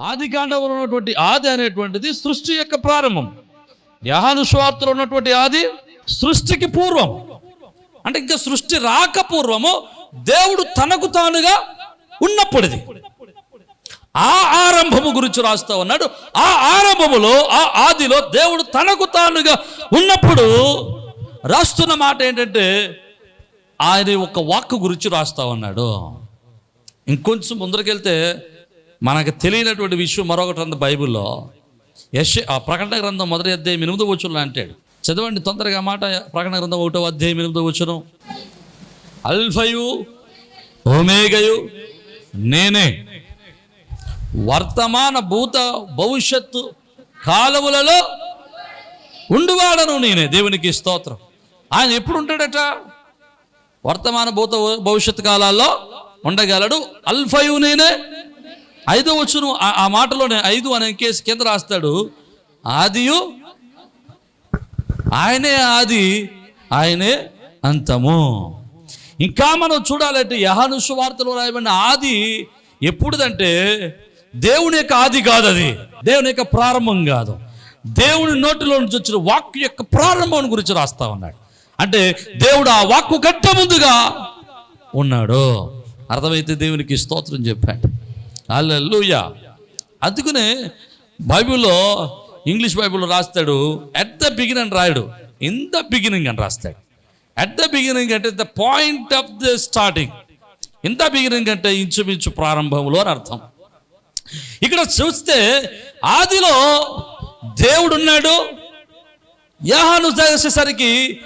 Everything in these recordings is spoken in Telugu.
ఆది కాండంలో ఉన్నటువంటి ఆది అనేటువంటిది సృష్టి యొక్క ప్రారంభం. యహాను ఉన్నటువంటి ఆది సృష్టికి పూర్వం. అంటే ఇంకా సృష్టి రాక పూర్వము దేవుడు తనకు తానుగా ఉన్నప్పుడుది ఆ ఆరంభము గురించి రాస్తా ఉన్నాడు. ఆ ఆరంభములో ఆ ఆదిలో దేవుడు తనకు తానుగా ఉన్నప్పుడు రాస్తున్న మాట ఏంటంటే ఆయన ఒక వాక్ గురించి రాస్తా ఉన్నాడు. ఇంకొంచెం ముందరకెళ్తే మనకు తెలియనటువంటి విషయం మరొకటి ఉంది బైబిల్లో. యశ ఆ ప్రకటన గ్రంథం మొదటి అధ్యాయం ఎనిమిదో వచ్చును అంటాడు. చదవండి తొందరగా మాట ప్రకటన గ్రంథం ఒకటో అధ్యాయం ఎనిమిదో వచ్చును అల్ఫయు ఓమేగయు నేనే. వర్తమాన భూత భవిష్యత్తు కాలములలో ఉండువాడను నేనే. దేవునికి స్తోత్రం. ఆయన ఎప్పుడు ఉంటాడట? వర్తమాన భూత భవిష్యత్ కాలాల్లో ఉండగలడు. అల్ఫయు నేనే ఐదో వచ్చును ఆ- మాటలోనే ఐదు అనే కేసు కింద రాస్తాడు. ఆదియు ఆయనే ఆది ఆయనే అంతము. ఇంకా మనం చూడాలంటే యహాను సువార్తలో రాయబడిన ఆది ఎప్పుడుదంటే దేవుని యొక్క ఆది కాదు అది దేవుని యొక్క ప్రారంభం కాదు. దేవుని నోటిలో నుంచి వచ్చిన వాక్కు యొక్క ప్రారంభం గురించి రాస్తా ఉన్నాడు. అంటే దేవుడు ఆ వాక్కు కట్ట ముందుగా ఉన్నాడు. అర్థమైతే దేవునికి స్తోత్రం చెప్పాడు. అల్లెలుయా అందుకనే బైబిల్లో ఇంగ్లీష్ బైబిల్లో రాస్తాడు ఎట్ ద బిగిన్ అని రాయడు. ఇన్ ద బిగినింగ్ అని రాస్తాడు. ఎట్ ద బిగినింగ్ అంటే the point of the starting in the beginning అంటే ఇంచుమించు ప్రారంభంలో అని అర్థం. ఇక్కడ చూస్తే ఆదిలో దేవుడు ఉన్నాడు యాహాను చేసేసరికి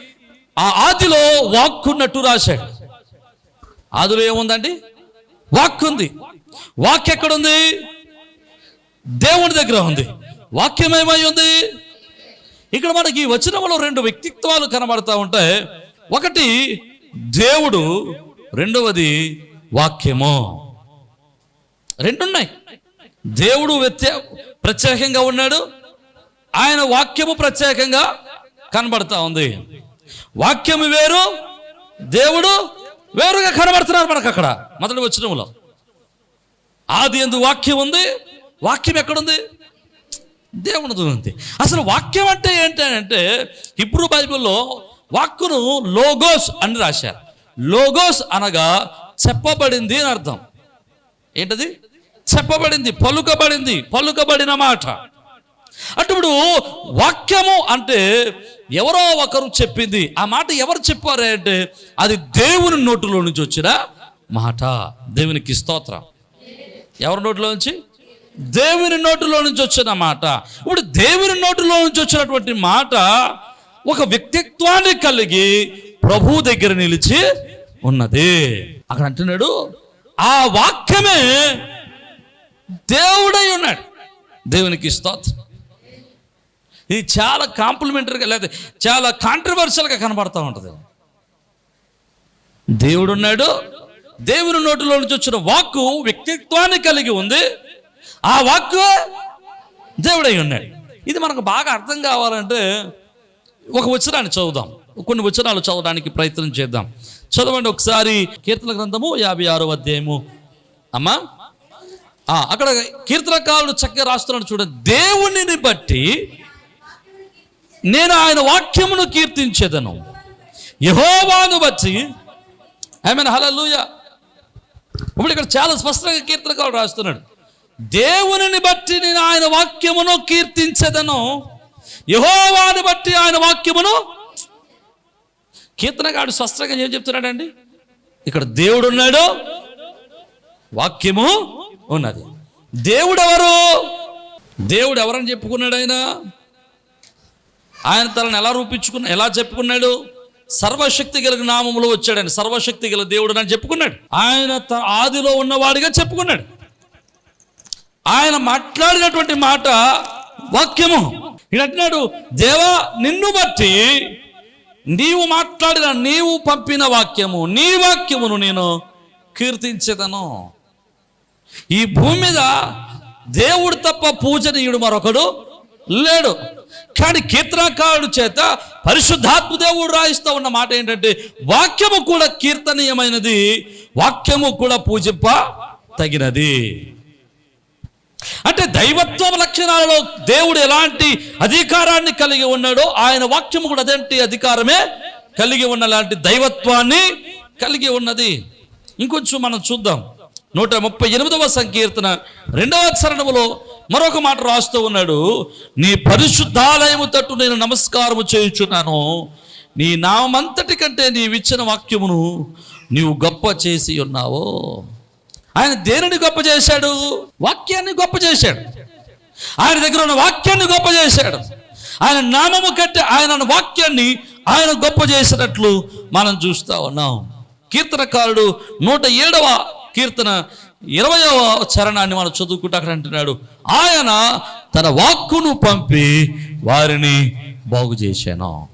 ఆ ఆదిలో వాక్కున్నట్టు రాశాడు. ఆదిలో ఏముందండి? వాక్కు ఉంది వాక్ ఎక్కడుంది దేవుని దగ్గర ఉంది. వాక్యం ఏమై ఉంది? ఇక్కడ మనకి వచనంలో రెండు వ్యక్తిత్వాలు కనబడతా ఉంటాయి. ఒకటి దేవుడు. రెండవది వాక్యము. రెండున్నాయి. దేవుడు వ్యత్య ప్రత్యేకంగా ఉన్నాడు. ఆయన వాక్యము ప్రత్యేకంగా కనబడతా ఉంది. వాక్యము వేరు దేవుడు వేరుగా కనబడుతున్నారు మనకు అక్కడ మొదటి వచనంలో. ఆది ఎందు వాక్యం ఉంది. వాక్యం ఎక్కడుంది? దేవునిది ఉంది. అసలు వాక్యం అంటే ఏంటి అంటే ఇప్పుడు బైబిల్లో వాక్కును లోగోస్ అని రాశారు. లోగోస్ అనగా చెప్పబడింది అని అర్థం. ఏంటది? చెప్పబడింది పలుకబడింది పలుకబడిన మాట. అప్పుడు వాక్యము అంటే ఎవరో ఒకరు చెప్పింది. ఆ మాట ఎవరు చెప్పారు అంటే అది దేవుని నోటులో నుంచి వచ్చిన మాట. దేవునికి స్తోత్రం. ఎవరి నోటిలో నుంచి? దేవుని నోటిలో నుంచి వచ్చిన మాట. ఇప్పుడు దేవుని నోటిలో నుంచి వచ్చినటువంటి మాట ఒక వ్యక్తిత్వాన్ని కలిగి ప్రభు దగ్గర నిలిచి ఉన్నది. అక్కడ అంటున్నాడు ఆ వాక్యమే దేవుడై ఉన్నాడు. దేవునికి స్తోత్రం. ఇది చాలా కాంప్లిమెంటరీగా లేదా చాలా కాంట్రవర్షియల్గా కనబడతా ఉంటుంది. దేవుడు ఉన్నాడు దేవుని నోటిలో నుంచి వచ్చిన వాక్కు వ్యక్తిత్వాన్ని కలిగి ఉంది. ఆ వాక్కు దేవుడై ఉన్నాడు. ఇది మనకు బాగా అర్థం కావాలంటే ఒక వచనాన్ని చదువుదాం. కొన్ని వచనాలు చదవడానికి ప్రయత్నం చేద్దాం. చదవండి ఒకసారి కీర్తన గ్రంథము యాభై ఆరో అధ్యాయము. అమ్మా అక్కడ కీర్తనకారుడు చక్కగా రాస్తున్నాడు చూడండి. దేవునిని బట్టి నేను ఆయన వాక్యమును కీర్తించేదను. యహోవాను బట్టి. ఐ హలలుయ ఇప్పుడు ఇక్కడ చాలా స్పష్టంగా కీర్తనకారుడు రాస్తున్నాడు. దేవునిని బట్టి నేను ఆయన వాక్యమును కీర్తించదను. యహోవాని బట్టి ఆయన వాక్యమును కీర్తనకాడు స్పష్టంగా ఏం చెప్తున్నాడండి? ఇక్కడ దేవుడు ఉన్నాడు వాక్యము ఉన్నది. దేవుడు ఎవరు దేవుడు ఎవరని చెప్పుకున్నాడు ఆయన? ఆయన తనను ఎలా రూపించుకున్నా ఎలా చెప్పుకున్నాడు? సర్వశక్తి గల నామంలో వచ్చాడని సర్వశక్తి గల దేవుడు అని చెప్పుకున్నాడు. ఆయన ఆదిలో ఉన్నవాడిగా చెప్పుకున్నాడు. ఆయన మాట్లాడినటువంటి మాట వాక్యము. ఈయన అంటున్నాడు దేవా నిన్ను బట్టి నీవు మాట్లాడిన నీవు పంపిన వాక్యము నీ వాక్యమును నేను కీర్తించేదను. ఈ భూమి మీద దేవుడు తప్ప పూజనీయుడు మరొకడు లేడు. కానీ కీర్తనకారుడు చేత పరిశుద్ధాత్మ దేవుడు రాయిస్తూ ఉన్న మాట ఏంటంటే వాక్యము కూడా కీర్తనీయమైనది వాక్యము కూడా పూజింప తగినది అంటే దైవత్వ లక్షణాలలో దేవుడు ఎలాంటి అధికారాన్ని కలిగి ఉన్నాడో ఆయన వాక్యము కూడా అదేంటి అధికారమే కలిగి ఉన్న లాంటి దైవత్వాన్ని కలిగి ఉన్నది. ఇంకొంచెం మనం చూద్దాం. నూట ముప్పై ఎనిమిదవ సంకీర్తన రెండవ చరణములో మరొక మాట రాస్తూ ఉన్నాడు నీ పరిశుద్ధాలయము తట్టు నేను నమస్కారము చేయుచున్నాను. నీ నామంతటి కంటే నీవిచ్చిన వాక్యమును నీవు గొప్ప చేసి ఉన్నావో. ఆయన దేనిని గొప్ప చేశాడు? వాక్యాన్ని గొప్ప చేశాడు. ఆయన దగ్గర ఉన్న వాక్యాన్ని గొప్ప చేశాడు. ఆయన నామము కట్టి ఆయన వాక్యాన్ని ఆయన గొప్ప చేసినట్లు మనం చూస్తా ఉన్నాం. కీర్తనకారుడు నూట ఏడవ కీర్తన ఇరవయవ చరణాన్ని మనం చదువుకుంటూ అక్కడ అంటున్నాడు. ఆయన తన వాక్కును పంపి వారిని బాగు చేశాను.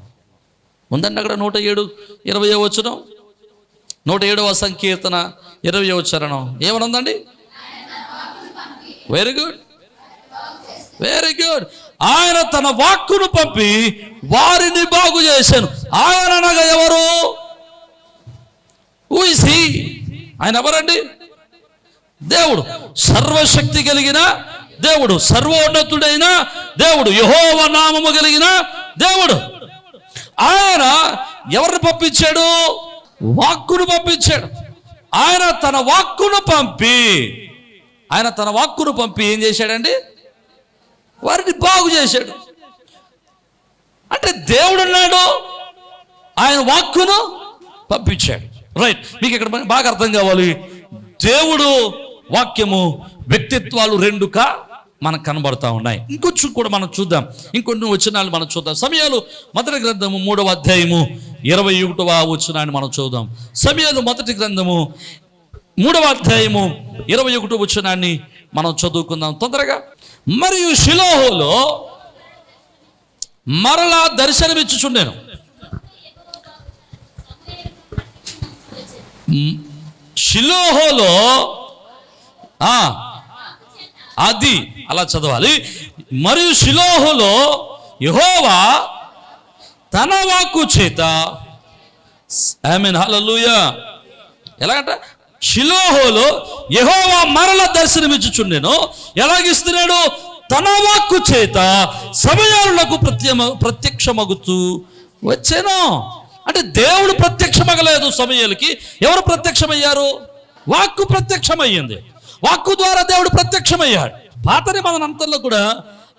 ఉందండి అక్కడ నూట ఏడు ఇరవై వచనం? నూట ఏడవ సంకీర్తన ఇరవై చరణం. ఏమనుందండి వెరీ గుడ్ వెరీ గుడ్ ఆయన తన వాక్కును పంపి వారిని బాగు చేశాను. ఆయన అనగా ఎవరు? ఊసి ఆయన ఎవరండి? దేవుడు సర్వశక్తి కలిగిన దేవుడు సర్వోన్నతుడైన దేవుడు యహోవ నామము కలిగిన దేవుడు. ఆయన ఎవరిని పంపించాడు? వాక్కును పంపించాడు. ఆయన తన వాక్కును పంపి ఆయన తన వాక్కును పంపి ఏం చేశాడండి? వారిని బాగు చేశాడు. అంటే దేవుడు ఉన్నాడు ఆయన వాక్కును పంపించాడు. రైట్ మీకు ఇక్కడ బాగా అర్థం కావాలి. దేవుడు వాక్యము వ్యక్తిత్వాలు రెండుగా మనకు కనబడతా ఉన్నాయి. ఇంకొచ్చు కూడా మనం చూద్దాం. ఇంకొన్ని వచనాలు మనం చూద్దాం. సమయాలు మొదటి గ్రంథము మూడవ అధ్యాయము ఇరవై ఒకటవ వచనాన్ని మనం చూద్దాం. సమయాలు మొదటి గ్రంథము మూడవ అధ్యాయము ఇరవై ఒకటో వచనాన్ని మనం చదువుకుందాం. తొందరగా. మరియు షిలోహోలో మరలా దర్శనమిచ్చుచుండేను. షిలోహోలో అది అలా చదవాలి. మరియు శిలోహులో యహోవా తన వాక్కు చేత ఐ మీన్ హల్లెలూయా. ఎలాగంట? షిలోహోలో యహోవా మరల దర్శనమిచ్చుచుండెను. ఎలాగిస్తున్నాడు? తన వాక్కు చేత సమయాలకు ప్రత్యమ ప్రత్యక్షమగుతూ వచ్చాను. అంటే దేవుడు ప్రత్యక్షమగలేదు సమయాలకి. ఎవరు ప్రత్యక్షమయ్యారు? వాక్కు ప్రత్యక్షమయ్యింది. వాక్కు ద్వారా దేవుడు ప్రత్యక్షమయ్యాడు. పాత నిబంధనంతల్లో కూడా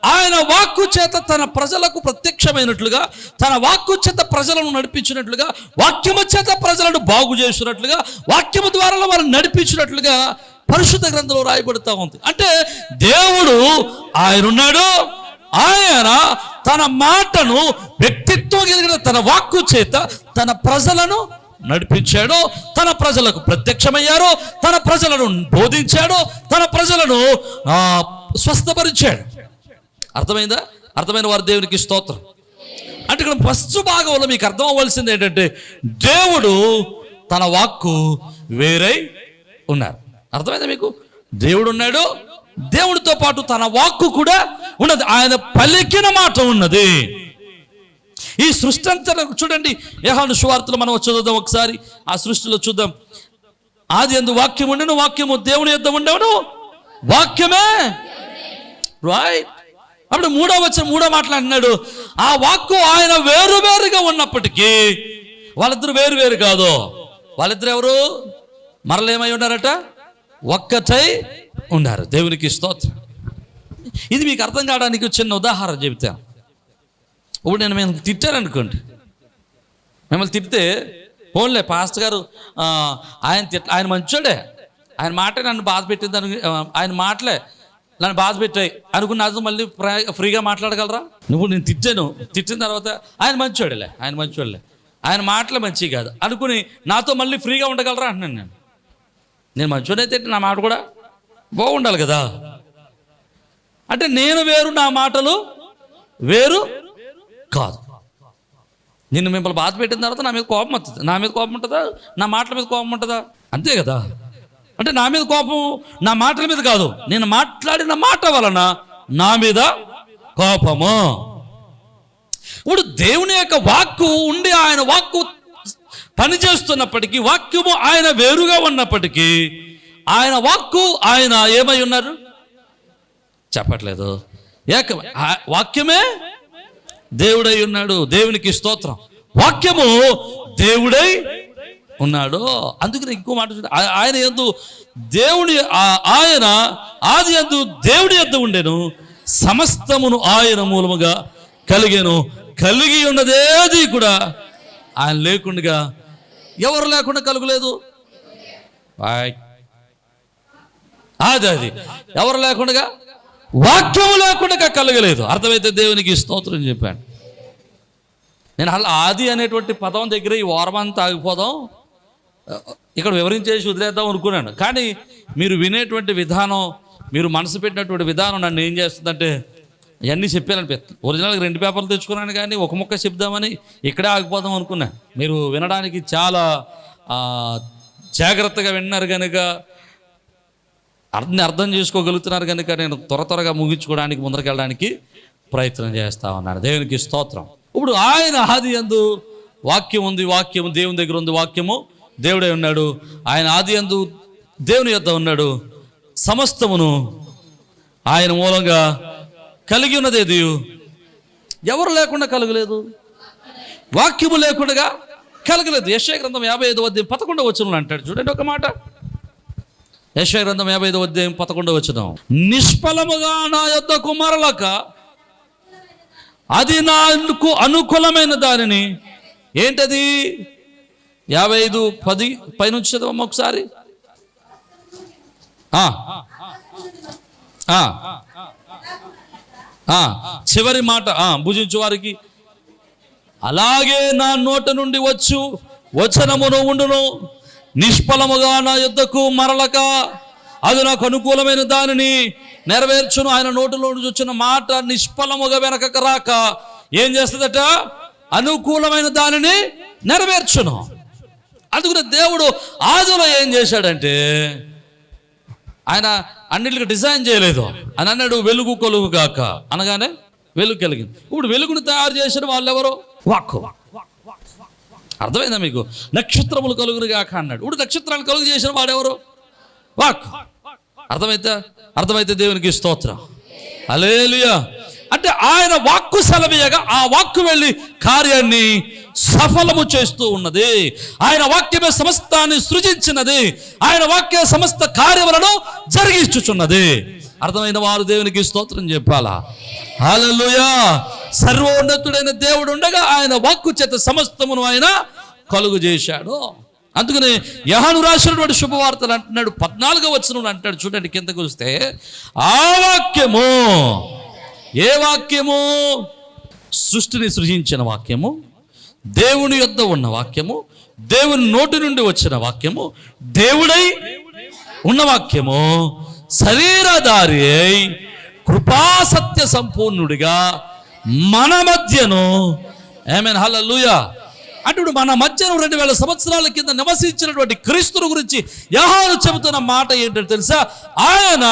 ఆయన వాక్కు చేత తన ప్రజలకు ప్రత్యక్షమైనట్లుగా తన వాక్కు చేత ప్రజలను నడిపించినట్లుగా వాక్యము చేత ప్రజలను బాగు చేసినట్లుగా వాక్యము ద్వారా వారిని నడిపించినట్లుగా పరిశుద్ధ గ్రంథంలో రాయబడుతూ ఉంది. అంటే దేవుడు ఆయన ఉన్నాడు ఆయన తన మాటను వ్యక్తిత్వం కలిగిన తన వాక్కు చేత తన ప్రజలను నడిపించాడో తన ప్రజలకు ప్రత్యక్షమయ్యారో తన ప్రజలను బోధించాడో తన ప్రజలను స్వస్థపరిచాడు. అర్థమైందా? అర్థమైన వారు దేవునికి స్తోత్రం. అంటే ఇక్కడ ఫస్ట్ భాగంలో మీకు అర్థం అవ్వాల్సింది ఏంటంటే దేవుడు తన వాక్కు వేరై ఉన్నారు. అర్థమైందా మీకు? దేవుడు ఉన్నాడు దేవుడితో పాటు తన వాక్కు కూడా ఉన్నది. ఆయన పలికిన మాట ఉన్నది. ఈ సృష్టి అంతా చూడండి. యహాను సువార్తలు మనం చదువుదాం ఒకసారి. ఆ సృష్టిలో చూద్దాం. ఆది ఎందు వాక్యం ఉండను వాక్యము దేవుని యొద్ద ఉండవును? వాక్యమే? రైట్ అప్పుడు మూడో వచ్చిన మూడో మాట్లాడినాడు ఆ వాక్కు ఆయన వేరు వేరుగా ఉన్నప్పటికీ వాళ్ళిద్దరు వేరు వేరు కాదు. వాళ్ళిద్దరు ఎవరు? మరలేమై ఉన్నారట? ఒక్కటై ఉన్నారు. దేవునికి స్తోత్రం. ఇది మీకు అర్థం కావడానికి చిన్న ఉదాహరణ చెబుతాను. ఇప్పుడు నేను మేము తిట్టారనుకోండి. మిమ్మల్ని తిడితే ఫోన్లే పాస్టర్ గారు ఆయన తిట్ ఆయన మంచోడే. ఆయన మాటే నన్ను బాధ పెట్టింది అను ఆయన మాటలే నన్ను బాధ పెట్టాయి. అనుకున్న నాతో మళ్ళీ ఫ్రీగా మాట్లాడగలరా? నువ్వు నేను తిట్టాను. తిట్టిన తర్వాత ఆయన మంచివాడులే ఆయన మంచోడలే. ఆయన మాటలు మంచివి కాదు. అనుకుని నాతో మళ్ళీ ఫ్రీగా ఉండగలరా అంటున్నాను నేను. నేను తిట్టి నా మాట కూడా బాగుండాలి కదా. అంటే నేను వేరు నా మాటలు వేరు కాదు. నిన్ను మిమ్మల్ని బాధ పెట్టిన తర్వాత నా మీద కోపం వస్తుంది నా మీద కోపం ఉంటుందా? నా మాటల మీద కోపం ఉంటుందా? అంతే కదా. అంటే నా మీద కోపం నా మాటల మీద కాదు. నేను మాట్లాడిన మాట వలన నా మీద కోపము. ఇప్పుడు దేవుని యొక్క వాక్కు ఉండి ఆయన వాక్కు పనిచేస్తున్నప్పటికీ వాక్యము ఆయన వేరుగా ఉన్నప్పటికీ ఆయన వాక్కు ఆయన ఏమై ఉన్నారు? చెప్పట్లేదు. ఏక వాక్యమే దేవుడై ఉన్నాడు. దేవునికి స్తోత్రం. వాక్యము దేవుడై ఉన్నాడు. అందుకని ఇంకో మాట ఆయన ఎందు దేవుని ఆయన ఆది ఎందు దేవుడి ఎద్దు ఉండేను. సమస్తమును ఆయన మూలముగా కలిగాను. కలిగి ఉన్నదేది కూడా ఆయన లేకుండా ఎవరు లేకుండా కలుగులేదు? ఆయ్. అది అది. ఎవరు లేకుండా వాక్యము లేకుండా కలగలేదు. అర్థమైతే దేవునికి స్తోత్రం చెప్పాను నేను అలా ఆది అనేటువంటి పదం దగ్గర ఈ వారమంతా ఆగిపోదాం. ఇక్కడ వివరించేసి వదిలేద్దాం అనుకున్నాను. కానీ మీరు వినేటువంటి విధానం మీరు మనసు పెట్టినటువంటి విధానం నన్ను ఏం చేస్తుందంటే ఇవన్నీ చెప్పాననిపిస్తుంది ఒరిజినల్గా రెండు పేపర్లు తెచ్చుకున్నాను కానీ ఒక ముక్క చెప్దామని ఇక్కడే ఆగిపోదాం అనుకున్నాను మీరు వినడానికి చాలా జాగ్రత్తగా విన్నారు కనుక అర్థం అర్థం చేసుకోగలుగుతున్నారు కనుక నేను త్వర త్వరగా ముగించుకోవడానికి ముందరకెళ్ళడానికి ప్రయత్నం చేస్తా ఉన్నాను. దేవునికి స్తోత్రం. ఇప్పుడు ఆయన ఆది ఎందు వాక్యం ఉంది వాక్యము దేవుని దగ్గర ఉంది వాక్యము. దేవుడే ఉన్నాడు. ఆయన ఆది ఎందు దేవుని యొద్ద ఉన్నాడు. సమస్తమును ఆయన మూలంగా కలిగి ఉన్నదేది ఎవరు లేకుండా కలగలేదు? వాక్యము లేకుండా కలగలేదు. యశయ గ్రంథం యాభై ఐదు వద్ద పదకొండవ వచ్చిన అంటాడు. చూడండి ఒక మాట. యశ్వ గ్రంథం యాభై ఐదు అధ్యాయం పదకొండవ వచ్చిన నిష్ఫలముగా నా యొద్దకు మరలక అది నాకు అనుకూలమైన దానిని ఏంటది? యాభై ఐదు పది పైనుంచి చదవమ్మ ఒకసారి. చివరి మాట భుజించు వారికి. అలాగే నా నోట నుండి వచ్చు వచనమును ఉండును. నిష్ఫలముగా నా యుద్ధకు మరలక అది నాకు అనుకూలమైన దానిని నెరవేర్చును. ఆయన నోటిలో నుంచి వచ్చిన మాట నిష్ఫలముగా వెనకకు రాక ఏం చేస్తుందట? అనుకూలమైన దానిని నెరవేర్చును. అందుకునే దేవుడు ఆదిలో ఏం చేశాడంటే ఆయన అన్నిటికీ డిజైన్ చేయలేదు. అని అన్నాడు వెలుగు కొలుగు కాక అనగానే వెలుగు కలిగింది. ఇప్పుడు వెలుగును తయారు చేసిన వాళ్ళు ఎవరు వాక్కు. అర్థమైందా మీకు? నక్షత్రములు కలుగురు కాక అన్నాడు. ఇప్పుడు నక్షత్రాలు కలుగు చేసిన వాడెవరు? వాక్. అర్థమైతే? అర్థమైతే దేవునికి స్తోత్రం. అలేలుయా అంటే ఆయన వాక్కు సెలవీయగా ఆ వాక్కు వెళ్ళి కార్యాన్ని సఫలము చేస్తూ ఉన్నది. ఆయన వాక్యమే సమస్తాన్ని సృజించినది. ఆయన వాక్య సమస్త కార్యములను జరిగించుచున్నది. అర్థమైన వారు దేవునికి స్తోత్రం చెప్పాలా? హలలుయా సర్వోన్నతుడైన దేవుడు ఉండగా ఆయన వాక్కు చేత సమస్తమును ఆయన కలుగు చేశాడు. అందుకనే యహను రాసినటువంటి శుభవార్తలు అంటున్నాడు పద్నాలుగో వచ్చిన అంటాడు. చూడండి కిందకు వస్తే ఆ వాక్యము ఏ వాక్యము? సృష్టిని సృజించిన వాక్యము దేవుని యొద్ద ఉన్న వాక్యము దేవుని నోటి నుండి వచ్చిన వాక్యము దేవుడై ఉన్న వాక్యము. శరీరధారి అయి కృపాసత్య సంపూర్ణుడిగా మన మధ్యను ఏమైనా హల్లెలూయా లూయా ఇప్పుడు మన మధ్యను రెండు వేల సంవత్సరాల కింద నివసించినటువంటి క్రీస్తుని గురించి యహాను చెబుతున్న మాట ఏంటంటే తెలుసా? ఆయన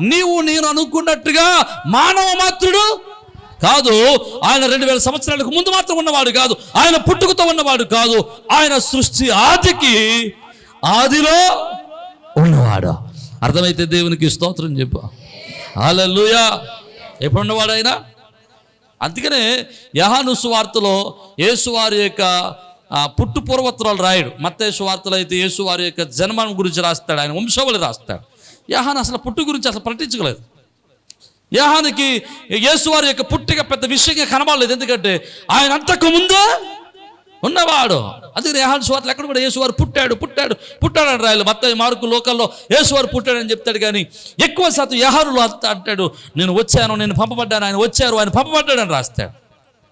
నీవు నేను అనుకున్నట్టుగా మానవ మాత్రుడు కాదు. ఆయన రెండు వేల సంవత్సరాలకు ముందు మాత్రం ఉన్నవాడు కాదు. ఆయన పుట్టుకతో ఉన్నవాడు కాదు. ఆయన సృష్టి ఆదికి ఆదిలో ఉన్నవాడు. అర్థమైతే దేవునికి స్తోత్రం చెప్పు. అలలుయా ఎప్పుడున్నవాడైనా? అందుకనే యహాను సువార్తలో యేసువారి యొక్క పుట్టు పూర్వత్రాలు రాయడు. మత్తేసు వార్తలు అయితే యేసువారి యొక్క జన్మం గురించి రాస్తాడు. ఆయన వంశవళి రాస్తాడు. యహాను అసలు పుట్టు గురించి అసలు పట్టించుకోలేదు. యహానికి యేసువారి యొక్క పుట్టిక పెద్ద విషయంగా కనబడలేదు. ఎందుకంటే ఆయన అంతకు ముందే ఉన్నవాడు. అందుకని రేహాన్ సువార్తలు ఎక్కడ కూడా యేసువారు పుట్టాడు పుట్టాడు పుట్టాడు అని రాయాలి. మొత్తం మార్కు లోకల్లో యేసువారు పుట్టాడని చెప్తాడు కానీ ఎక్కువ శాతం యహానులో అంత అంటాడు నేను వచ్చాను నేను పంపబడ్డాను ఆయన వచ్చారు ఆయన పంపబడ్డాడని రాస్తాడు.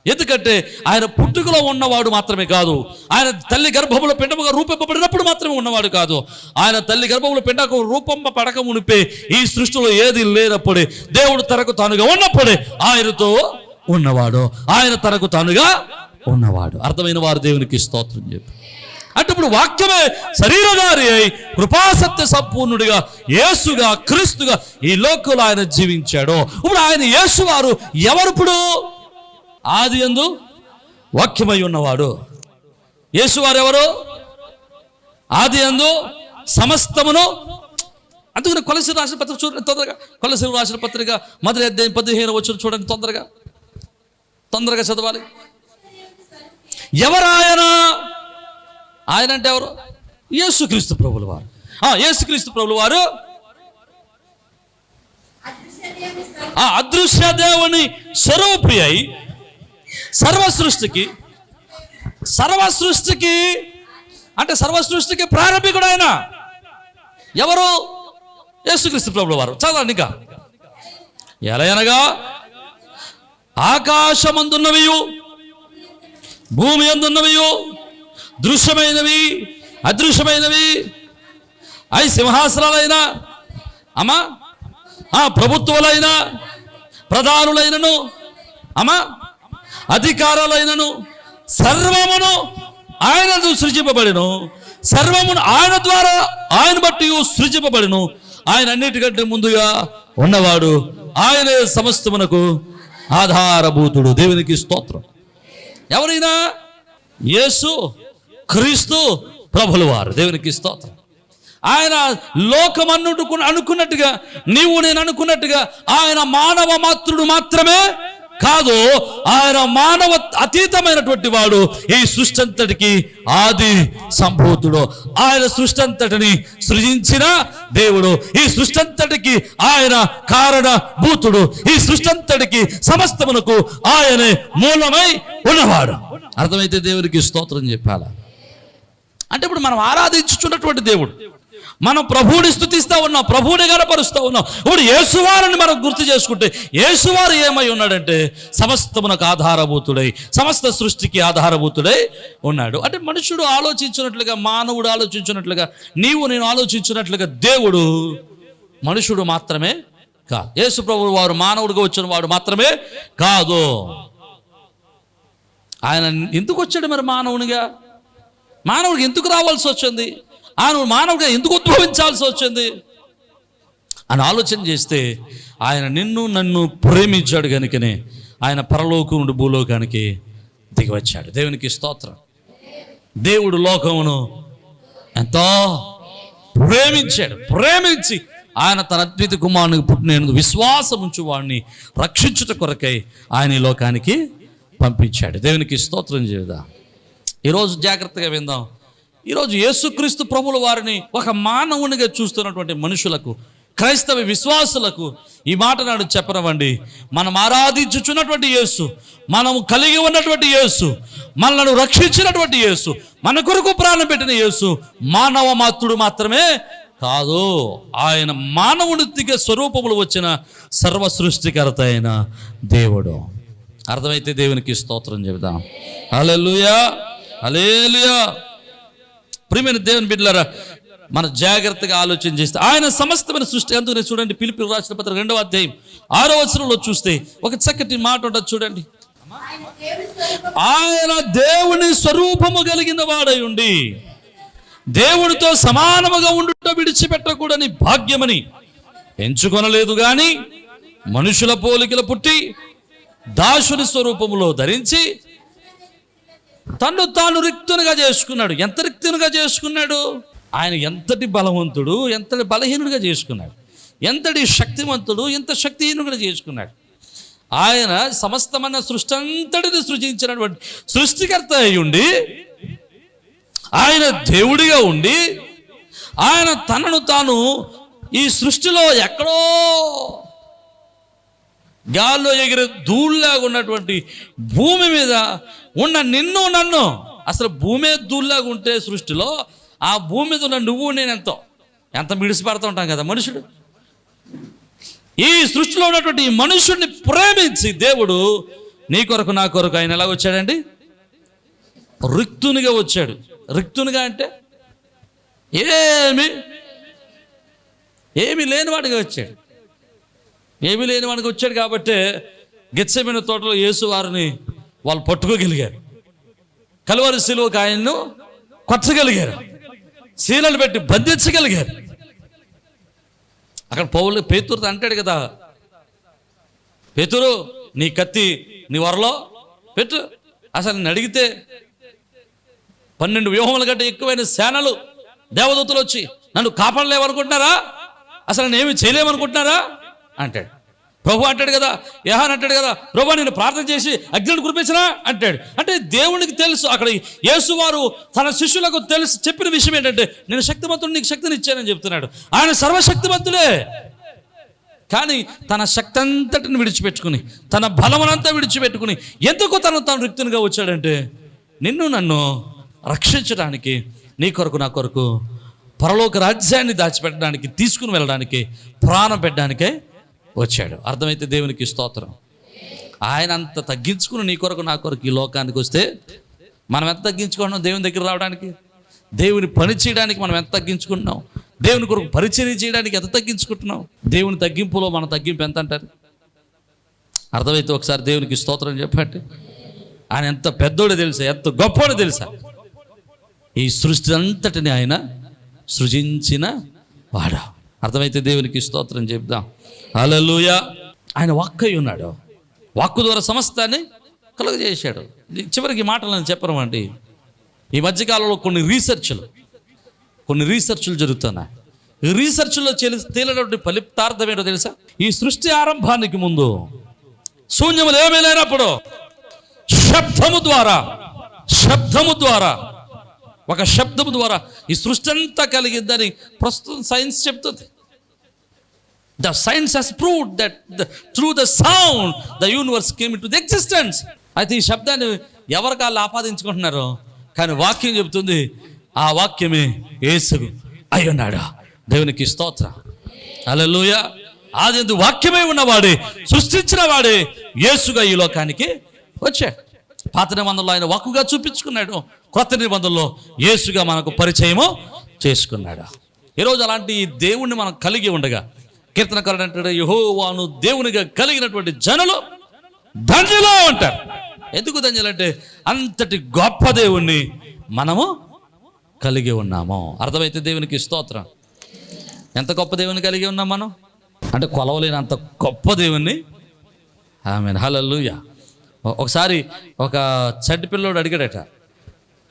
ఎందుకంటే ఆయన పుట్టుకలో ఉన్నవాడు మాత్రమే కాదు ఆయన తల్లి గర్భములో పిండముగా రూపింపబడినప్పుడు మాత్రమే ఉన్నవాడు కాదు. ఆయన తల్లి గర్భములో పిండకు రూపంప పడక మునిపే ఈ సృష్టిలో ఏది లేనప్పుడే దేవుడు తనకు తానుగా ఉన్నప్పుడే ఆయనతో ఉన్నవాడు. ఆయన తనకు తానుగా ఉన్నవాడు. అర్థమైన వారు దేవునికి స్తోత్రం చెప్పి. అంటే ఇప్పుడు వాక్యమే శరీరధారి అయి కృపాసత్య సంపూర్ణుడిగా యేసుగా క్రీస్తుగా ఈ లోకంలో ఆయన జీవించాడు. ఇప్పుడు ఆయన యేసు వారు ఎవరిప్పుడు? ఆది ఎందు వాక్యమై ఉన్నవాడు. యేసువారు ఎవరు? ఆది ఎందు సమస్తమును అందుకని కొలసి రాసిన పత్రిక చూడండి తొందరగా. కొలసి రాసిన పత్రిక మొదటి అధ్యాయం పదిహేను వచ్చిన చూడండి తొందరగా. తొందరగా చదవాలి. ఎవరు ఆయన ఆయన అంటే ఎవరు? యేసుక్రీస్తు ప్రభులు వారు. ఆ, యేసుక్రీస్తు ప్రభులు వారు. ఆ అదృశ్య దేవుని స్వరూపి అయి సర్వ సృష్టికి సర్వ సృష్టికి అంటే సర్వ సృష్టికి ప్రారంభికుడు ఆయన ఎవరు? యేసుక్రీస్తు ప్రభుల వారు. చదవండి ఇంకా. ఎలా అనగా ఆకాశమందున్నవి భూమి అందున్నవి దృశ్యమైనవి అదృశ్యమైనవి. అవి సింహాసనాలైన అమ్మా ఆ ప్రభుత్వాలైన ప్రధానులైనను అమ్మా అధికారాలైనను సర్వమును ఆయన సృజింపబడిను. సర్వమును ఆయన ద్వారా ఆయన బట్టి సృజింపబడిను. ఆయన అన్నిటికంటే ముందుగా ఉన్నవాడు ఆయనే సమస్తమునకు ఆధారభూతుడు. దేవునికి స్తోత్రం. ఎవరైనా? యేసు క్రీస్తు ప్రభులు వారు దేవునికి స్తోత్రం. ఆయన లోకమన్నుడు అనుకున్నట్టుగా నీవు నేను అనుకున్నట్టుగా ఆయన మానవ మాతృడు మాత్రమే కాదు ఆయన మానవ అతీతమైనటువంటి వాడు. ఈ సృష్టి అంతటికి ఆది సంభూతుడు. ఆయన సృష్టి అంతటిని సృజించిన దేవుడు. ఈ సృష్టి అంతటికి ఆయన కారణ భూతుడు ఈ సృష్టి అంతటికి సమస్తమునకు ఆయనే మూలమై ఉన్నవాడు. అర్థమైతే దేవునికి స్తోత్రం చెప్పాలా? అంటే ఇప్పుడు మనం ఆరాధించుచున్నటువంటి దేవుడు. మనం ప్రభువుని స్థుతిస్తా ఉన్నాం ప్రభువుని గనపరుస్తూ ఉన్నాం. ఇప్పుడు యేసువారిని మనం గుర్తు చేసుకుంటే యేసువారు ఏమై ఉన్నాడంటే సమస్తమునకు ఆధారభూతుడై సమస్త సృష్టికి ఆధారభూతుడై ఉన్నాడు. అంటే మనుషుడు ఆలోచించినట్లుగా మానవుడు ఆలోచించినట్లుగా నీవు నేను ఆలోచించినట్లుగా దేవుడు మనుషుడు మాత్రమే కాదు. యేసు ప్రభు వారు మానవుడిగా వచ్చిన వాడు మాత్రమే కాదు. ఆయన ఎందుకు వచ్చాడు మరి మానవునిగా? మానవుడికి ఎందుకు రావాల్సి వచ్చింది? ఆయన మానవుడిగా ఎందుకు ఉద్భవించాల్సి వచ్చింది? అని ఆలోచన చేస్తే ఆయన నిన్ను నన్ను ప్రేమించాడు కనుకనే ఆయన పరలోకం నుండి భూలోకానికి దిగివచ్చాడు. దేవునికి స్తోత్రం. దేవుడు లోకమును ఎంతో ప్రేమించాడు. ప్రేమించి ఆయన తన అద్విత కుమారునికి పుట్టిన విశ్వాసం ఉంచు వాడిని రక్షించుట కొరకై ఆయన ఈ లోకానికి పంపించాడు. దేవునికి స్తోత్రం చేద్దాం. ఈరోజు జాగ్రత్తగా విందాం. ఈరోజు యేసుక్రీస్తు ప్రభుల వారిని ఒక మానవునిగా చూస్తున్నటువంటి మనుషులకు క్రైస్తవ విశ్వాసులకు ఈ మాట నాడు చెప్పనవండి మనం ఆరాధించుచున్నటువంటి యేసు మనము కలిగి ఉన్నటువంటి యేసు మనలను రక్షించినటువంటి యేసు మన కొరకు ప్రాణం పెట్టిన యేసు మానవ మాతృడు మాత్రమే కాదు. ఆయన మానవునితిగా స్వరూపములు వచ్చిన సర్వ సృష్టికర్త అయిన దేవుడు. అర్థమైతే దేవునికి స్తోత్రం చెబుదాం. అలెలుయా అలేలుయా ప్రియమైన దేవుని బిడ్డలారా మన జాగ్రత్తగా ఆలోచన చేస్తే ఆయన సమస్తమైన సృష్టి అందుకనే చూడండి పిలిపి రాసిన పత్రిక రెండవ అధ్యాయం ఆరో వచనంలో చూస్తే ఒక చక్కటి మాట ఉంటుంది చూడండి. ఆయన దేవుని స్వరూపము కలిగిన వాడై ఉండి దేవుడితో సమానముగా ఉండుట విడిచిపెట్టకూడని భాగ్యమని ఎంచుకొనలేదు కానీ మనుషుల పోలికలు పుట్టి దాసుని స్వరూపములో ధరించి తను తాను రిక్తునిగా చేసుకున్నాడు. ఎంత రిక్తునిగా చేసుకున్నాడు? ఆయన ఎంతటి బలవంతుడు ఎంతటి బలహీనుడిగా చేసుకున్నాడు. ఎంతటి శక్తివంతుడు ఎంత శక్తిహీనుడిగా చేసుకున్నాడు. ఆయన సమస్తమైన సృష్టి అంతటిని సృజించినటువంటి సృష్టికర్త అయి ఉండి ఆయన దేవుడిగా ఉండి ఆయన తనను తాను ఈ సృష్టిలో ఎక్కడో గాల్లో ఎగిరే ధూళ్ళలాగా ఉన్నటువంటి భూమి మీద ఉన్న నిన్ను నన్ను. అసలు భూమే దూల్లాగా ఉంటే సృష్టిలో ఆ భూమి మీద ఉన్న నువ్వు నేను ఎంతో. ఎంత మిడిసిపడుతూ ఉంటాం కదా మనుషుడు ఈ సృష్టిలో ఉన్నటువంటి ఈ మనుషుడిని ప్రేమించి దేవుడు నీ కొరకు నా కొరకు ఆయన ఎలా వచ్చాడండి? రిక్తునిగా వచ్చాడు. రిక్తునిగా అంటే ఏమి? ఏమి లేనివాడిగా వచ్చాడు. ఏమీ లేనివాడికి వచ్చాడు కాబట్టి గెచ్చమైన తోటలో యేసు వారిని వాళ్ళు పట్టుకోగలిగారు. కలువరి శిలువకు ఆయన్ను కొట్టగలిగారు. శీలలు పెట్టి బంధించగలిగారు. అక్కడ పౌలు పేతురు అంటాడు కదా పేతురు నీ కత్తి నీ వరలో పెట్టు. అసలు నేను అడిగితే పన్నెండు వ్యూహముల కంటే ఎక్కువైన సేనలు దేవదూతలు వచ్చి నన్ను కాపాడలేవనుకుంటున్నారా? అసలు నేను ఏమి చేయలేమనుకుంటున్నారా? అంటాడు. ప్రభు అంటాడు కదా యహాన్ అంటాడు కదా ప్రభు నేను ప్రార్థన చేసి అగ్నిని కురిపించినా అంటాడు. అంటే దేవునికి తెలుసు అక్కడ యేసువారు తన శిష్యులకు తెలుసు చెప్పిన విషయం ఏంటంటే నేను శక్తిమంతుడు నీకు శక్తిని ఇచ్చానని చెప్తున్నాడు. ఆయన సర్వశక్తిమంతుడే. కానీ తన శక్తి అంతటిని విడిచిపెట్టుకుని తన బలమునంతా విడిచిపెట్టుకుని ఎందుకు తను తాను రిక్తునిగా వచ్చాడంటే నిన్ను నన్ను రక్షించడానికి నీ కొరకు నా కొరకు పరలోక రాజ్యాన్ని దాచిపెట్టడానికి తీసుకుని వెళ్ళడానికి ప్రాణం పెట్టడానికే వచ్చాడు. అర్థమైతే దేవునికి స్తోత్రం. ఆయన అంత తగ్గించుకుని నీ కొరకు నా కొరకు ఈ లోకానికి వస్తే మనం ఎంత తగ్గించుకుంటున్నాం దేవుని దగ్గర రావడానికి? దేవుని పని చేయడానికి మనం ఎంత తగ్గించుకుంటున్నాం? దేవుని కొరకు పరిచర్య చేయడానికి ఎంత తగ్గించుకుంటున్నాం? దేవుని తగ్గింపులో మన తగ్గింపు ఎంత అంటారు? అర్థమైతే ఒకసారి దేవునికి స్తోత్రం చెప్పండి. ఆయన ఎంత పెద్దోడో తెలుసా? ఎంత గొప్పోడో తెలుసా? ఈ సృష్టి అంతటిని ఆయన సృజించిన వాడా. అర్థమైతే దేవునికి స్తోత్రం చెప్దాం. అలలుయ ఆయన వాక్కై ఉన్నాడు. వాక్కు ద్వారా సమస్తాన్ని కలుగజేశాడు. చివరికి మాటలు నేను చెప్పరమండి ఈ మధ్యకాలంలో కొన్ని రీసెర్చ్లు కొన్ని రీసెర్చ్లు జరుగుతున్నాయి. ఈ రీసెర్చ్లో చెలి తేలినటువంటి ఫలితార్థం ఏంటో తెలుసా? ఈ సృష్టి ఆరంభానికి ముందు శూన్యములు ఏమీ లేనప్పుడు శబ్దము ద్వారా శబ్దము ద్వారా ఒక శబ్దము ద్వారా ఈ సృష్టి అంతా కలిగిందని ప్రస్తుతం సైన్స్ చెప్తుంది. The science has proved that through the sound the universe came to the existence అయితే ఈ శబ్దాన్ని ఎవరికి వాళ్ళు ఆపాదించుకుంటున్నారు? కానీ వాక్యం చెబుతుంది ఆ వాక్యమే ఏసుగు అయ్యున్నాడు? దేవునికి స్తోత్ర. అలలుయ ఆది వాక్యమే ఉన్నవాడే సృష్టించిన వాడే యేసుగా ఈ లోకానికి వచ్చే పాత నిబంధనలో ఆయన వాక్కుగా చూపించుకున్నాడు. కొత్త నిబంధనలో యేసుగా మనకు పరిచయము చేసుకున్నాడు. ఈరోజు అలాంటి ఈ దేవుణ్ణి మనం కలిగి ఉండగా కీర్తనకారుడు అంటాడు యహోవాను దేవునిగా కలిగినటువంటి జనులు ధన్యులు అంటారు. ఎందుకు ధన్యులు అంటే అంతటి గొప్ప దేవుణ్ణి మనము కలిగి ఉన్నాము. అర్థమైతే దేవునికి స్తోత్రం. ఎంత గొప్ప దేవుని కలిగి ఉన్నాం మనం? అంటే కొలవలేని అంత గొప్ప దేవుణ్ణి. ఆమె హలల్లుయ. ఒకసారి ఒక చెడ్డ పిల్లోడు అడిగాడట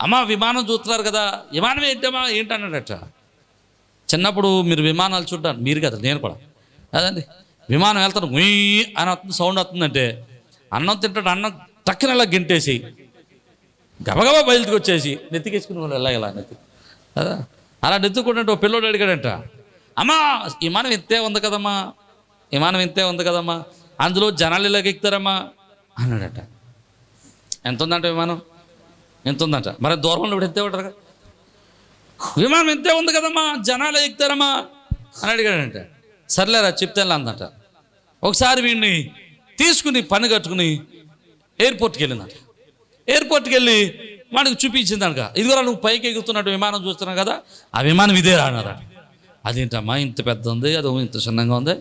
అమ్మా విమానం చూస్తున్నారు కదా విమానం ఏంటమ్మా? ఏంటన్నాడట. చిన్నప్పుడు మీరు విమానాలు చూడ్డాను మీరు కదా నేను కూడా. అదండి. విమానం వెళ్తాను ఉయ్ అని వస్తుంది సౌండ్ వస్తుందంటే అన్నం తింటాడు అన్నం టక్కున ఇలా గింటేసి గబగబా బయలుకి వచ్చేసి నెత్తికేసుకుని వాళ్ళు ఎలా ఇలా నెత్తి. కదా? అలా నెత్తుకుంటే ఓ పిల్లోడు అడిగాడంట అమ్మా విమానం ఇంతే ఉంది కదమ్మా విమానం ఇంతే ఉంది కదమ్మా అందులో జనాలు ఇలాగ ఎక్కుతారమ్మా అన్నాడట. ఎంత ఉందంట విమానం? ఎంత ఉందంట? మరి దూరంలో ఇప్పుడు ఎంతే ఉంటారు? కదా విమానం ఎంతే ఉంది కదమ్మా జనాలు ఎక్కుతారమ్మా అని అడిగాడంట. సర్లేరా చెప్తే అందట. ఒకసారి వీడిని తీసుకుని పని కట్టుకుని ఎయిర్పోర్ట్కి వెళ్ళిందంట. ఎయిర్పోర్ట్కి వెళ్ళి వాడికి చూపించిందనక ఇదిగోరా నువ్వు పైకి ఎగుతున్నట్టు విమానం చూస్తున్నావు కదా ఆ విమానం ఇదే రానరా. అదేంటమ్మా ఇంత పెద్ద ఉంది అది ఇంత చిన్నగా ఉంది.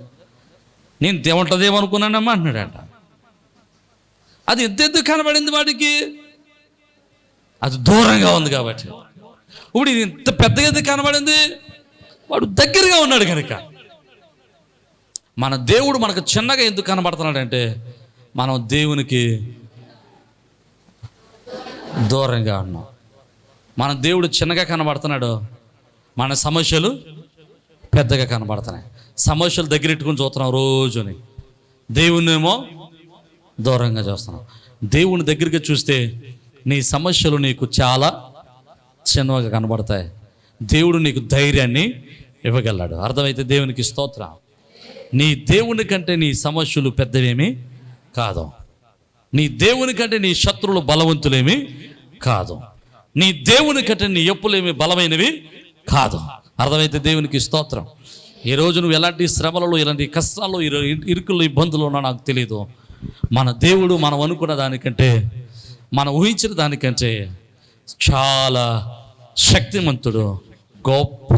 నేను ఏముంటుందేమో అనుకున్నానమ్మా అంటున్నాడంట. అది ఎంత ఎందుకు కనబడింది వాడికి? అది దూరంగా ఉంది కాబట్టి. ఇప్పుడు ఇది ఇంత పెద్దగా ఎందుకు కనబడింది? వాడు దగ్గరగా ఉన్నాడు కనుక. మన దేవుడు మనకు చిన్నగా ఎందుకు కనబడుతున్నాడంటే మనం దేవునికి దూరంగా ఉన్నాం. మన దేవుడు చిన్నగా కనబడుతున్నాడు మన సమస్యలు పెద్దగా కనబడుతున్నాయి. సమస్యలు దగ్గరెట్టుకుని చూస్తున్నాం రోజుని. దేవుణ్ణేమో దూరంగా చూస్తున్నాం. దేవుని దగ్గరికి చూస్తే నీ సమస్యలు నీకు చాలా చిన్నగా కనబడతాయి. దేవుడు నీకు ధైర్యాన్ని ఇవ్వగలడు. అర్థమైతే దేవునికి స్తోత్రం. నీ దేవుని కంటే నీ సమస్యలు పెద్దవేమి కాదు. నీ దేవుని కంటే నీ శత్రువులు బలవంతులేమి కాదు. నీ దేవుని కంటే నీ ఎప్పులేమి బలమైనవి కాదు. అర్థమైతే దేవునికి స్తోత్రం. ఈ రోజు నువ్వు ఎలాంటి శ్రమలలో ఎలాంటి కష్టాల్లో ఇరు- ఇరుకుల్లో ఇబ్బందులు ఉన్నా నాకు తెలియదు మన దేవుడు మనం అనుకున్న దానికంటే మనం ఊహించిన దానికంటే చాలా శక్తిమంతుడు గొప్ప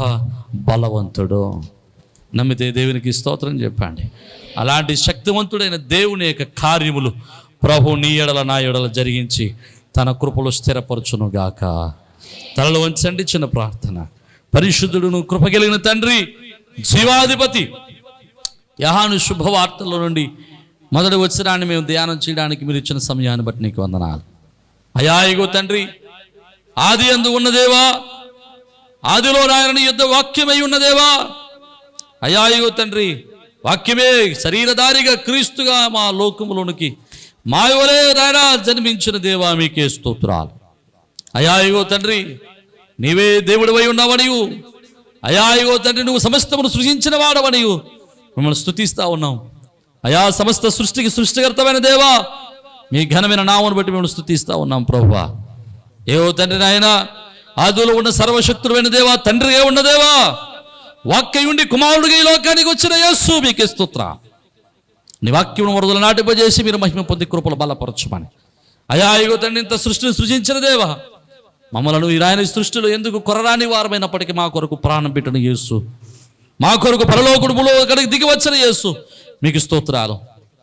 బలవంతుడు. నమ్మితే దేవునికి స్తోత్రం చెప్పండి. అలాంటి శక్తివంతుడైన దేవుని యొక్క కార్యములు ప్రభు నీ ఎడల నా ఎడల జరిగించి తన కృపలు స్థిరపరచునుగాక తలలు వంచండి చిన్న ప్రార్థన. పరిశుద్ధుడును కృప కలిగిన తండ్రి జీవాధిపతి. యహాను శుభవార్తల నుండి మొదటి వచ్చినాన్ని మేము ధ్యానం చేయడానికి మీరు ఇచ్చిన సమయాన్ని బట్టి నీకు వందనాలు. అయా ఇగో తండ్రి ఆది అందు ఉన్నదేవా ఆదిలో నాయన యుద్ధ వాక్యమై ఉన్నదేవా అయా ఇగో తండ్రి వాక్యమే శరీరధారిగా క్రీస్తుగా మా లోకములోనికి మా వలే నాయన జన్మించిన దేవా మీకే స్తోత్రాలు. అయాయో తండ్రి నీవే దేవుడివై ఉన్నావనియు. అయాయో తండ్రి నువ్వు సమస్తమును సృజించిన వాడవనియు. మిమ్మల్ని స్తుతిస్తా ఉన్నాం. అయా సమస్త సృష్టికి సృష్టికర్తమైన దేవా మీ ఘనమైన నామను బట్టి మిమ్మల్ని స్తుతిస్తా ఉన్నాం ప్రభువా. ఏవో తండ్రి నాయన ఆదులో ఉన్న సర్వశక్తుడైన దేవా తండ్రి ఏ ఉన్న దేవా వాక్యుండి కుమారుడిగా ఈ లోకానికి వచ్చిన యేసు మీకు స్తోత్ర. నీ వాక్యం వరదల నాటిపజేసి మీరు మహిమ పొంది కృపలు బలపరచమని. అయా ఇగో తండ్రి ఇంత సృష్టిని సృజించిన దేవా మమ్మలను ఈ రాయని సృష్టిలో ఎందుకు కొరరాని వారమైనప్పటికీ మా కొరకు ప్రాణం పెట్టిన యేసు మా కొరకు పరలోకుడుపులో అక్కడికి దిగి వచ్చిన యేసు మీకు స్తోత్రాలు.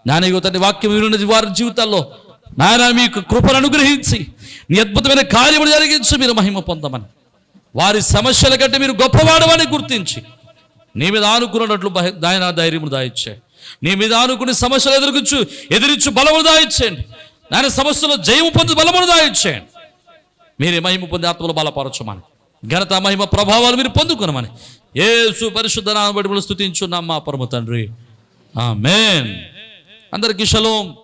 నాయన తండ్రి వాక్యం వినున్న వారి జీవితాల్లో. నాయన మీకు కృపను అనుగ్రహించి నీ అద్భుతమైన కార్యములు జరిగించి మీరు మహిమ పొందమని. వారి సమస్యల కంటే మీరు గొప్పవాడవని గుర్తించి. నీ మీద ఆనుకున్నట్లు దాయన ధైర్యము దాయిచ్చే నీ మీద ఆనుకుని సమస్యలు ఎదుర్కొచ్చు ఎదిరించు బలమును దాయిచ్చేయండి. నాయన సమస్యలో జయము పొంది బలమును దాయిచ్చేయండి. మీరే మహిమ పొంది ఆత్మలు బలపరచమని. ఘనత మహిమ ప్రభావాలు మీరు పొందుకునమని. ఏసు పరిశుద్ధ నామబడి స్థుతించున్నాం మా పరమ తండ్రి. ఆమేన్. అందరికీ షలోం.